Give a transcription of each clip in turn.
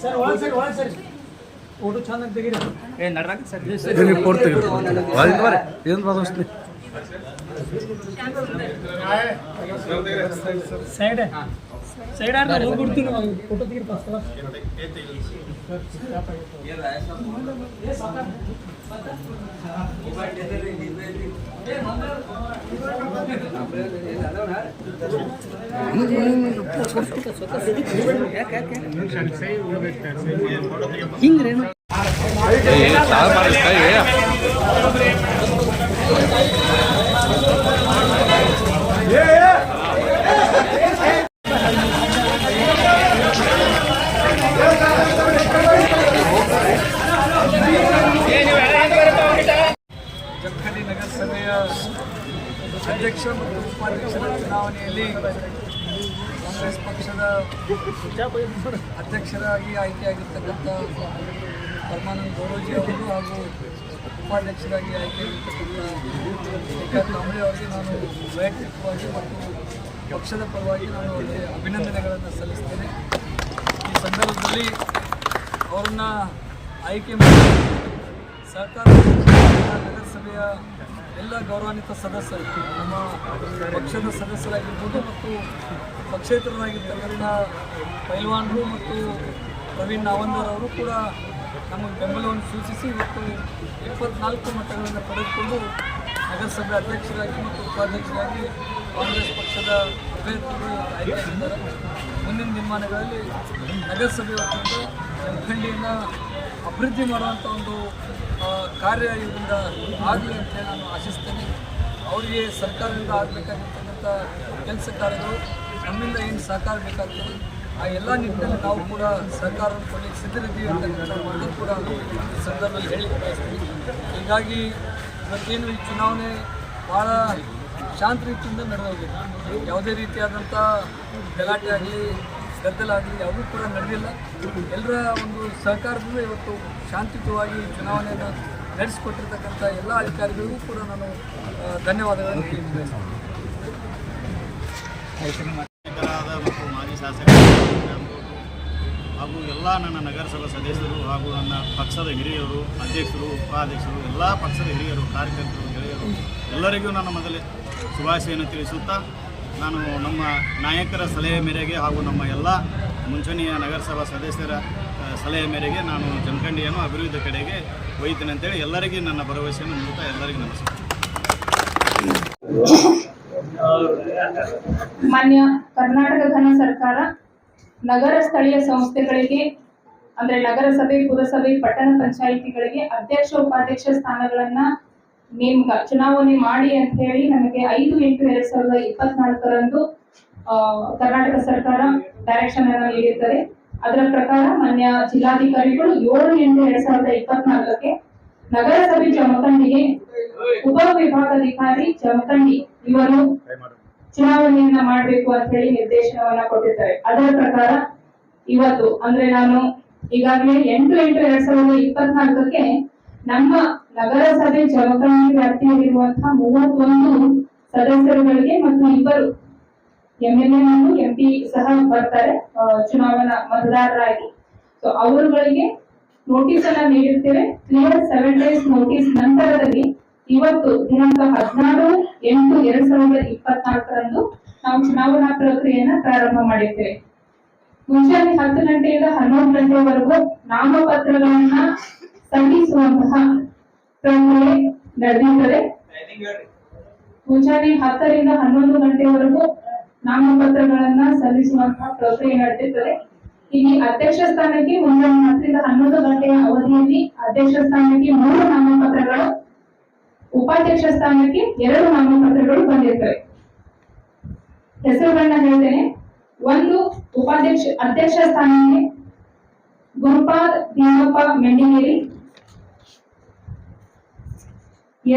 Sir sir sir ಊಟ ಚಂದ ತೆಗೀರಿ ಏ ನಡ್ರಾಕ ಸರ್. ಕೊಡ್ತೀವಿ ಏನು ಬಂದಷ್ಟು ಸೈಡ್ ಸೈಡ್ ಆಡ್ತಾರೆ ಹೋಗ್ಬಿಡ್ತೀನಿ ಫೋಟೋ ತೆಗಿರಿ ಫಸ್ಟ್ ಜಮಖಂಡಿ ಅಧ್ಯಕ್ಷ ಮತ್ತು ಉಪಾಧ್ಯಕ್ಷರ ಚುನಾವಣೆಯಲ್ಲಿ ಕಾಂಗ್ರೆಸ್ ಪಕ್ಷದ ಅಧ್ಯಕ್ಷರಾಗಿ ಆಯ್ಕೆಯಾಗಿರ್ತಕ್ಕಂಥ ಪರಮಾನಂದ ಗೌರವಜಿ ಅವರು ಹಾಗೂ ಉಪಾಧ್ಯಕ್ಷರಾಗಿ ಆಯ್ಕೆಯಾಗಿರ್ತಕ್ಕಂಥ ಕಾಂಬ್ಳೆ ಅವರಿಗೆ ನಾನು ವೈಯಕ್ತಿಕವಾಗಿ ಮತ್ತು ಪಕ್ಷದ ಪರವಾಗಿ ನಾನು ಅವರಿಗೆ ಅಭಿನಂದನೆಗಳನ್ನು ಸಲ್ಲಿಸ್ತೇನೆ. ಈ ಸಂದರ್ಭದಲ್ಲಿ ಅವರನ್ನು ಆಯ್ಕೆ ಮಾಡಿ ಸಹಕಾರ ನಗರಸಭೆಯ ಎಲ್ಲ ಗೌರವಾನ್ವಿತ ಸದಸ್ಯರು, ನಮ್ಮ ಪಕ್ಷದ ಸದಸ್ಯರಾಗಿರ್ಬೋದು ಮತ್ತು ಪಕ್ಷೇತರರಾಗಿರ್ತಕ್ಕಂಥ ಪೈಲ್ವಾನ್ರು ಮತ್ತು ಪ್ರವೀಣ್ ನಾವಂದರ್ ಅವರು ಕೂಡ ನಮಗೆ ಬೆಂಬಲವನ್ನು ಸೂಚಿಸಿ ಇವತ್ತು ಇಪ್ಪತ್ನಾಲ್ಕು ಮತಗಳನ್ನು ಪಡೆದುಕೊಂಡು ನಗರಸಭೆ ಅಧ್ಯಕ್ಷರಾಗಿ ಮತ್ತು ಉಪಾಧ್ಯಕ್ಷರಾಗಿ ಕಾಂಗ್ರೆಸ್ ಪಕ್ಷದ ಅಭ್ಯರ್ಥಿಗಳು ಆಯ್ಕೆಯಾಗಿದ್ದಾರೆ. ಮುಂದಿನ ದಿನಮಾನಗಳಲ್ಲಿ ನಗರಸಭೆ ವತಿಯಿಂದ ಜಮಖಂಡಿಯನ್ನು ಅಭಿವೃದ್ಧಿ ಮಾಡುವಂಥ ಒಂದು ಕಾರ್ಯ ಇದರಿಂದ ಆಗಲಿ ಅಂತ ನಾನು ಆಶಿಸ್ತೇನೆ. ಅವರಿಗೆ ಸರ್ಕಾರದಿಂದ ಆಗಬೇಕಾಗಿರ್ತಕ್ಕಂಥ ಕೆಲಸ ಕಾರ್ಯಗಳು ನಮ್ಮಿಂದ ಏನು ಸಹಕಾರ ಬೇಕಾಗ್ತದೆ, ಆ ಎಲ್ಲ ನಿಟ್ಟಿನಲ್ಲಿ ನಾವು ಕೂಡ ಸರ್ಕಾರ ಕೊಡಲಿಕ್ಕೆ ಸಿದ್ಧರಿದ್ದೀವಿ ಮಾತನ್ನು ಕೂಡ ಈ ಸಂದರ್ಭದಲ್ಲಿ ಹೇಳಿ ಬಯಸ್ತೀವಿ ಹೀಗಾಗಿ ಇವತ್ತೇನು ಈ ಚುನಾವಣೆ ಭಾಳ ಶಾಂತ ರೀತಿಯಿಂದ ನಡೆದೋಗಿದೆ. ಯಾವುದೇ ರೀತಿಯಾದಂಥ ಗಲಾಟೆ ಆಗಲಿ ಗದ್ದಲ ಆಗಲಿ ಯಾವುದೂ ಕೂಡ ನಡೆದಿಲ್ಲ. ಎಲ್ಲರ ಒಂದು ಸಹಕಾರದಿಂದ ಇವತ್ತು ಶಾಂತಿಯುತವಾಗಿ ಚುನಾವಣೆಯನ್ನು ನಡೆಸಿಕೊಟ್ಟಿರ್ತಕ್ಕಂಥ ಎಲ್ಲ ಅಧಿಕಾರಿಗಳಿಗೂ ಕೂಡ ನಾನು ಧನ್ಯವಾದಗಳನ್ನು ಶಾಸಕರಾದ ಮತ್ತು ಮಾಜಿ ಶಾಸಕರು ಹಾಗೂ ಎಲ್ಲ ನನ್ನ ನಗರಸಭಾ ಸದಸ್ಯರು ಹಾಗೂ ನನ್ನ ಪಕ್ಷದ ಹಿರಿಯರು, ಅಧ್ಯಕ್ಷರು, ಉಪಾಧ್ಯಕ್ಷರು, ಎಲ್ಲ ಪಕ್ಷದ ಹಿರಿಯರು, ಕಾರ್ಯಕರ್ತರು, ಗೆಳೆಯರು, ಎಲ್ಲರಿಗೂ ನನ್ನ ಮೊದಲೇ ಶುಭಾಶಯನ್ನು ತಿಳಿಸುತ್ತಾ ನಾನು ನಮ್ಮ ನಾಯಕರ ಸಲಹೆ ಮೇರೆಗೆ ಹಾಗೂ ನಮ್ಮ ಎಲ್ಲ ಮುಂಚೂಣಿಯ ನಗರಸಭಾ ಸದಸ್ಯರ ಸಲಹೆ ಮೇರೆಗೆ ನಾನು ಜನಕಂಡಿಯನ್ನು ಅಭಿವೃದ್ಧಿ ಕಡೆಗೆ ಒಯ್ತೇನೆ ಅಂತೇಳಿ ಎಲ್ಲರಿಗೂ ನನ್ನ ಭರವಸೆಯನ್ನು ನೀಡುತ್ತಾ ಎಲ್ಲರಿಗೂ ನಮಸ್ಕಾರ. ಮಾನ್ಯ ಕರ್ನಾಟಕ ಘನ ಸರ್ಕಾರ ನಗರ ಸ್ಥಳೀಯ ಸಂಸ್ಥೆಗಳಿಗೆ, ಅಂದ್ರೆ ನಗರಸಭೆ, ಪುರಸಭೆ, ಪಟ್ಟಣ ಪಂಚಾಯಿತಿಗಳಿಗೆ ಅಧ್ಯಕ್ಷ, ಉಪಾಧ್ಯಕ್ಷ ಸ್ಥಾನಗಳನ್ನ ನೇಮಕ ಚುನಾವಣೆ ಮಾಡಿ ಅಂತ ಹೇಳಿ ನಮಗೆ ಐದು ಎಂಟು ಎರಡ್ ಸಾವಿರದ ಇಪ್ಪತ್ನಾಲ್ಕರಂದು ಕರ್ನಾಟಕ ಸರ್ಕಾರ ಡೈರೆಕ್ಷನ್ ಅನ್ನು ನೀಡಿರುತ್ತದೆ ಅದರ ಪ್ರಕಾರ ಮಾನ್ಯ ಜಿಲ್ಲಾಧಿಕಾರಿಗಳು ಏಳು ಎಂಟು ಎರಡ್ ಸಾವಿರದ ಇಪ್ಪತ್ನಾಲ್ಕಕ್ಕೆ ನಗರಸಭೆ ಜಮಖಂಡಿಗೆ ಉಪವಿಭಾಗಾಧಿಕಾರಿ ಜಮಖಂಡಿ ಇವರು ಚುನಾವಣೆಯನ್ನ ಮಾಡಬೇಕು ಅಂತ ಹೇಳಿ ನಿರ್ದೇಶನವನ್ನ ಕೊಟ್ಟಿದ್ದಾರೆ ಅದರ ಪ್ರಕಾರ ಇವತ್ತು ಅಂದ್ರೆ ನಾನು ಈಗಾಗಲೇ ಎಂಟು ಎಂಟು ಎರಡ್ ಸಾವಿರದ ಇಪ್ಪತ್ನಾಲ್ಕಕ್ಕೆ ನಮ್ಮ ನಗರಸಭೆ ಜಮಖಂಡಿ ವ್ಯಾಪ್ತಿಯಲ್ಲಿರುವಂತಹ ಮೂವತ್ತೊಂದು ಸದಸ್ಯರುಗಳಿಗೆ ಮತ್ತು ಇಬ್ಬರು ಎಂ ಎಲ್ ಎ ಮತ್ತು ಎಂಪಿ ಸಹ ಬರ್ತಾರೆ ಚುನಾವಣಾ ಮತದಾರರಾಗಿ. ಸೊ ಅವರುಗಳಿಗೆ ನೋಟಿಸ್ ಅನ್ನ ನೀಡಿರ್ತೇವೆ. ಕ್ಲಿಯರ್ ಸೆವೆನ್ ಡೇಸ್ ನೋಟಿಸ್ ನಂತರದಲ್ಲಿ ಇವತ್ತು ದಿನಾಂಕ ಹದಿನಾರು ಎಂಟು ಎರಡ್ ಸಾವಿರದ ಇಪ್ಪತ್ನಾಲ್ಕರಂದು ನಾವು ಚುನಾವಣಾ ಪ್ರಕ್ರಿಯೆಯನ್ನ ಪ್ರಾರಂಭ ಮಾಡಿದ್ದೇವೆ ಮುಂಜಾನೆ ಹತ್ತು ಗಂಟೆಯಿಂದ ಹನ್ನೊಂದು ಗಂಟೆವರೆಗೂ ನಾಮಪತ್ರಗಳನ್ನ ಸಲ್ಲಿಸುವಂತಹ ನಡೆದಿರುತ್ತದೆ ಮುಂಜಾನೆ ಹತ್ತರಿಂದ ಹನ್ನೊಂದು ಗಂಟೆವರೆಗೂ ನಾಮಪತ್ರಗಳನ್ನ ಸಲ್ಲಿಸುವಂತಹ ಪ್ರಕ್ರಿಯೆ ನಡೆದಿರ್ತದೆ ಇಲ್ಲಿ ಅಧ್ಯಕ್ಷ ಸ್ಥಾನಕ್ಕೆ ಮುಂಜಾನೆ ಹತ್ತರಿಂದ ಹನ್ನೊಂದು ಗಂಟೆಯ ಅವಧಿಯಲ್ಲಿ ಅಧ್ಯಕ್ಷ ಸ್ಥಾನಕ್ಕೆ ಮೂರು ನಾಮಪತ್ರಗಳು, ಉಪಾಧ್ಯಕ್ಷ ಸ್ಥಾನಕ್ಕೆ ಎರಡು ನಾಮಪತ್ರಗಳು ಬಂದಿರ್ತವೆ. ಹೆಸರುಗಳನ್ನ ಹೇಳ್ತೇನೆ. ಒಂದು ಉಪಾಧ್ಯಕ್ಷ, ಅಧ್ಯಕ್ಷ ಸ್ಥಾನಕ್ಕೆ ಗುರುಪಾದ್, ಭೀಮಪ್ಪ, ಮೆಂಡಿಗೇರಿ.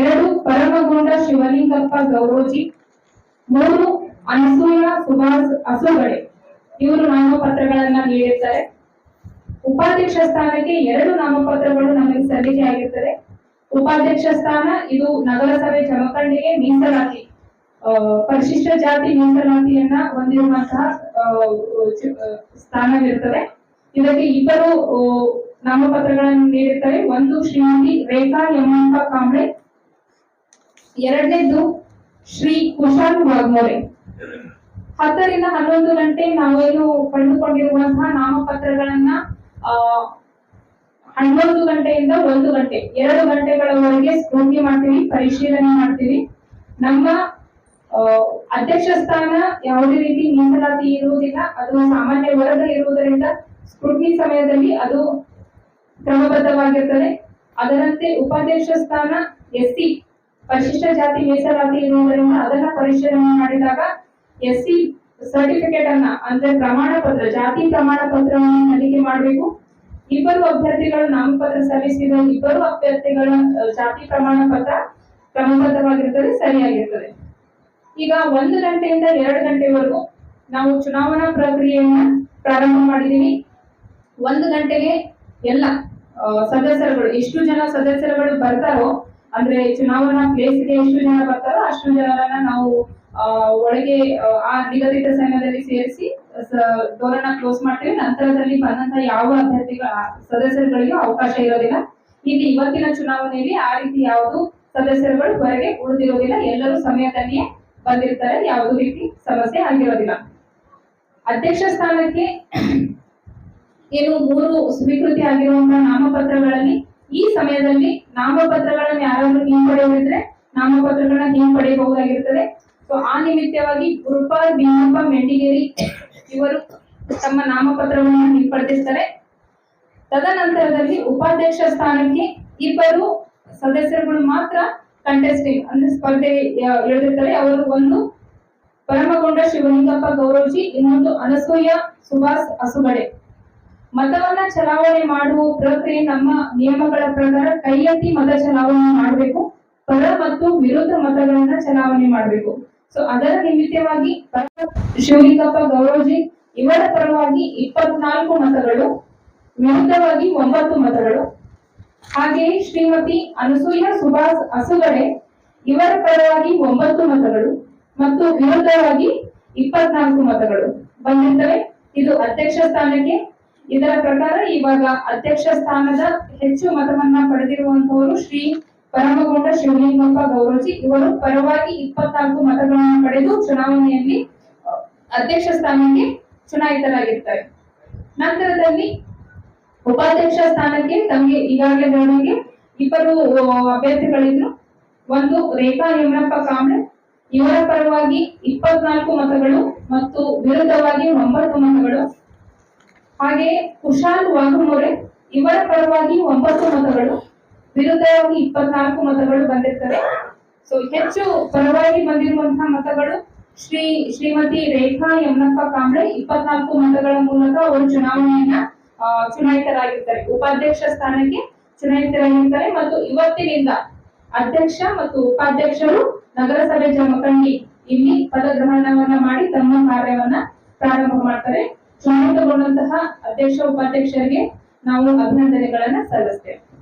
ಎರಡು ಪರಮಗೊಂಡ ಶಿವಲಿಂಗಪ್ಪ ಗೌರೋಜಿ, ಮೂರು ಅನಸೂಯ ಸುಭಾಷ್ ಅಸುಗಡೆ ಇವರು ನಾಮಪತ್ರಗಳನ್ನ ನೀಡಿರ್ತಾರೆ. ಉಪಾಧ್ಯಕ್ಷ ಸ್ಥಾನಕ್ಕೆ ಎರಡು ನಾಮಪತ್ರಗಳು ನಮಗೆ ಸಲ್ಲಿಕೆ ಆಗಿರ್ತದೆ. ಉಪಾಧ್ಯಕ್ಷ ಸ್ಥಾನ, ಇದು ನಗರಸಭೆ ಜಮಖಂಡಿಗೆ ಮೀಸಲಾತಿ. ಪರಿಶಿಷ್ಟ ಜಾತಿ ಮೀಸಲಾತಿಯನ್ನ ಹೊಂದಿರುವಂತಹ ಸ್ಥಾನವಿರುತ್ತದೆ ಇದಕ್ಕೆ ಇಬ್ಬರು ನಾಮಪತ್ರಗಳನ್ನು ನೀಡುತ್ತಾರೆ ಒಂದು ಶ್ರೀಮತಿ ರೇಖಾ ಯಮಂತ ಕಾಂಬ್ಳೆ ಎರಡನೇದು ಶ್ರೀ ಕುಶಾಲ್ ವಾಗ್ಮೋರೆ ಹತ್ತರಿಂದ ಹನ್ನೊಂದು ಗಂಟೆ ನಾವೇನು ಕಂಡುಕೊಂಡಿರುವಂತಹ ನಾಮಪತ್ರಗಳನ್ನ ಹನ್ನೊಂದು ಗಂಟೆಯಿಂದ ಒಂದು ಗಂಟೆ, ಎರಡು ಗಂಟೆಗಳವರೆಗೆ ಸ್ಕ್ರೂಟಿ ಮಾಡ್ತೀವಿ, ಪರಿಶೀಲನೆ ಮಾಡ್ತೀವಿ. ನಮ್ಮ ಅಧ್ಯಕ್ಷ ಸ್ಥಾನ ಯಾವುದೇ ರೀತಿ ಮೀಸಲಾತಿ ಇರುವುದಿಲ್ಲ, ಅದು ಸಾಮಾನ್ಯ ವರ್ಗ ಇರುವುದರಿಂದ ಸ್ಕ್ರೂಟಿ ಸಮಯದಲ್ಲಿ ಅದು ಕ್ರಮಬದ್ಧವಾಗಿರ್ತದೆ. ಅದರಂತೆ ಉಪಾಧ್ಯಕ್ಷ ಸ್ಥಾನ ಎಸ್ ಸಿ ಪರಿಶಿಷ್ಟ ಜಾತಿ ಮೀಸಲಾತಿ ಅದನ್ನ ಪರಿಶೀಲನೆ ಮಾಡಿದಾಗ ಎಸ್ ಸಿ ಸರ್ಟಿಫಿಕೇಟ್ ಅನ್ನ, ಅಂದ್ರೆ ಪ್ರಮಾಣ ಪತ್ರ ಜಾತಿ ಪ್ರಮಾಣ ಪತ್ರವನ್ನು ಸಲ್ಲಿಕೆ ಮಾಡಬೇಕು. ಇಬ್ಬರು ಅಭ್ಯರ್ಥಿಗಳು ನಾಮಪತ್ರ ಸಲ್ಲಿಸಿದ ಇಬ್ಬರು ಅಭ್ಯರ್ಥಿಗಳ ಜಾತಿ ಪ್ರಮಾಣ ಪತ್ರ ಕ್ರಮಬದ್ಧವಾಗಿರ್ತದೆ ಸರಿಯಾಗಿರ್ತದೆ ಈಗ ಒಂದು ಗಂಟೆಯಿಂದ ಎರಡು ಗಂಟೆವರೆಗೂ ನಾವು ಚುನಾವಣಾ ಪ್ರಕ್ರಿಯೆಯನ್ನ ಪ್ರಾರಂಭ ಮಾಡಿದೀವಿ ಒಂದು ಗಂಟೆಗೆ ಎಲ್ಲ ಸದಸ್ಯರುಗಳು, ಎಷ್ಟು ಜನ ಸದಸ್ಯರುಗಳು ಬರ್ತಾರೋ ಅಂದ್ರೆ ಚುನಾವಣಾ ಪ್ಲೇಸ್ಗೆ ಎಷ್ಟು ಜನ ಬರ್ತಾರೋ ಅಷ್ಟು ಜನರನ್ನ ನಾವು ಒಳಗೆ, ಆ ನಿಗದಿತ ಸಮಯದಲ್ಲಿ ಸೇರಿಸಿ ಡೋರನ್ನ ಕ್ಲೋಸ್ ಮಾಡ್ತೇವೆ. ನಂತರದಲ್ಲಿ ಬಂದಂತ ಯಾವ ಅಭ್ಯರ್ಥಿಗಳ, ಸದಸ್ಯರುಗಳಿಗೂ ಅವಕಾಶ ಇರೋದಿಲ್ಲ. ಇಲ್ಲಿ ಇವತ್ತಿನ ಚುನಾವಣೆಯಲ್ಲಿ ಆ ರೀತಿ ಯಾವುದು ಸದಸ್ಯರುಗಳು ಹೊರಗೆ ಉಳಿದಿರೋದಿಲ್ಲ. ಎಲ್ಲರೂ ಸಮಯದಲ್ಲಿಯೇ ಬಂದಿರ್ತಾರೆ. ಯಾವುದೇ ರೀತಿ ಸಮಸ್ಯೆ ಆಗಿರೋದಿಲ್ಲ. ಅಧ್ಯಕ್ಷ ಸ್ಥಾನಕ್ಕೆ ಏನು ಮೂರು ಸ್ವೀಕೃತಿ ಆಗಿರುವಂತಹ ನಾಮಪತ್ರಗಳಲ್ಲಿ ಈ ಸಮಯದಲ್ಲಿ ನಾಮಪತ್ರಗಳನ್ನು ಯಾರಾದ್ರೂ ಹಿಂಪಡೆಯೋರಿದ್ರೆ ನಾಮಪತ್ರಗಳನ್ನ ಹಿಂಪಡೆಯಬಹುದಾಗಿರ್ತದೆ ಸೊ ಆ ನಿಮಿತ್ತವಾಗಿ ಗುರುಪಾಲ್ ಭೀಮಪ್ಪ ಮೆಂಡಿಗೇರಿ ಇವರು ತಮ್ಮ ನಾಮಪತ್ರವನ್ನು ಹಿಂಪಡೆದಿರ್ತಾರೆ. ತದನಂತರದಲ್ಲಿ ಉಪಾಧ್ಯಕ್ಷ ಸ್ಥಾನಕ್ಕೆ ಇಬ್ಬರು ಸದಸ್ಯರುಗಳು ಮಾತ್ರ ಕಂಟೆಸ್ಟಿಂಗ್ ಅಂದ್ರೆ ಸ್ಪರ್ಧೆ ಇಳಿದಿರ್ತಾರೆ. ಅವರು ಒಂದು ಪರಮಗೊಂಡ ಶಿವಲಿಂಗಪ್ಪ ಗೌರವಜಿ, ಇನ್ನೊಂದು ಅನಸೂಯ ಸುಭಾಷ್ ಅಸುಗಡೆ. ಮತವನ್ನ ಚಲಾವಣೆ ಮಾಡುವ ಪ್ರಕ್ರಿಯೆ ನಮ್ಮ ನಿಯಮಗಳ ಪ್ರಕಾರ ಕೈ ಎತ್ತಿ ಮತ ಚಲಾವಣೆ ಮಾಡಬೇಕು. ಪರ ಮತ್ತು ವಿರುದ್ಧ ಮತಗಳನ್ನ ಚಲಾವಣೆ ಮಾಡಬೇಕು. ಸೊ ಅದರ ನಿಮಿತ್ತವಾಗಿ ಶಿವಲಿಂಗಪ್ಪ ಗೌರವಜಿ, ಇವರ ಪರವಾಗಿ ಇಪ್ಪತ್ನಾಲ್ಕು ಮತಗಳು, ವಿರುದ್ಧವಾಗಿ ಒಂಬತ್ತು ಮತಗಳು. ಹಾಗೆಯೇ ಶ್ರೀಮತಿ ಅನಸೂಯ ಸುಭಾಷ್ ಅಸುಗಡೆ, ಇವರ ಪರವಾಗಿ ಒಂಬತ್ತು ಮತಗಳು ಮತ್ತು ವಿರುದ್ಧವಾಗಿ ಇಪ್ಪತ್ನಾಲ್ಕು ಮತಗಳು. ಬಂದಿರ್ತವೆ ಇದು ಅಧ್ಯಕ್ಷ ಸ್ಥಾನಕ್ಕೆ ಇದರ ಪ್ರಕಾರ ಇವಾಗ ಅಧ್ಯಕ್ಷ ಸ್ಥಾನದ ಹೆಚ್ಚು ಮತವನ್ನ ಪಡೆದಿರುವಂತವರು ಶ್ರೀ ಪರಮಗೌಡ ಶಿವಲಿಂಗಪ್ಪ ಗೌರಜಿ ಇವರು ಪರವಾಗಿ ಇಪ್ಪತ್ನಾಲ್ಕು ಮತಗಳನ್ನು ಪಡೆದು ಚುನಾವಣೆಯಲ್ಲಿ ಅಧ್ಯಕ್ಷ ಸ್ಥಾನಕ್ಕೆ ಚುನಾಯಿತರಾಗಿರ್ತಾರೆ. ನಂತರದಲ್ಲಿ ಉಪಾಧ್ಯಕ್ಷ ಸ್ಥಾನಕ್ಕೆ ತಮಗೆ ಈಗಾಗಲೇ ಹೇಳಿದಂಗೆ ಇಬ್ಬರು ಅಭ್ಯರ್ಥಿಗಳಿದ್ರು. ಒಂದು ರೇಖಾ ಯಮನಪ್ಪ ಕಾಂಬ್ಳೆ ಇವರ ಪರವಾಗಿ ಇಪ್ಪತ್ನಾಲ್ಕು ಮತಗಳು ಮತ್ತು ವಿರುದ್ಧವಾಗಿ ಒಂಬತ್ತು ಮತಗಳು. ಹಾಗೆ ಕುಶಾಲ್ ವಾಘಮೋರೆ, ಇವರ ಪರವಾಗಿ ಒಂಬತ್ತು ಮತಗಳು, ವಿರುದ್ಧವಾಗಿ ಇಪ್ಪತ್ನಾಲ್ಕು ಮತಗಳು ಬಂದಿರ್ತವೆ. ಸೊ ಹೆಚ್ಚು ಪರವಾಗಿ ಬಂದಿರುವಂತಹ ಮತಗಳು ಶ್ರೀ ಶ್ರೀಮತಿ ರೇಖಾ ಯಮನಪ್ಪ ಕಾಂಬ್ಳೆ ಇಪ್ಪತ್ನಾಲ್ಕು ಮತಗಳ ಮೂಲಕ ಅವರು ಚುನಾವಣೆಯನ್ನ ಚುನಾಯಿತರಾಗಿರ್ತಾರೆ. ಉಪಾಧ್ಯಕ್ಷ ಸ್ಥಾನಕ್ಕೆ ಚುನಾಯಿತರಾಗಿರ್ತಾರೆ ಮತ್ತು ಇವತ್ತಿನಿಂದ ಅಧ್ಯಕ್ಷ ಮತ್ತು ಉಪಾಧ್ಯಕ್ಷರು ನಗರಸಭೆ ಜಮಖಂಡಿ ಇಲ್ಲಿ ಪದಗ್ರಹಣವನ್ನ ಮಾಡಿ ತಮ್ಮ ಕಾರ್ಯವನ್ನ ಪ್ರಾರಂಭ ಮಾಡ್ತಾರೆ. ಚುನಾಯಿತಗೊಂಡಂತಹ ಅಧ್ಯಕ್ಷ ಉಪಾಧ್ಯಕ್ಷರಿಗೆ ನಾವು ಅಭಿನಂದನೆಗಳನ್ನ ಸಲ್ಲಿಸ್ತೇವೆ.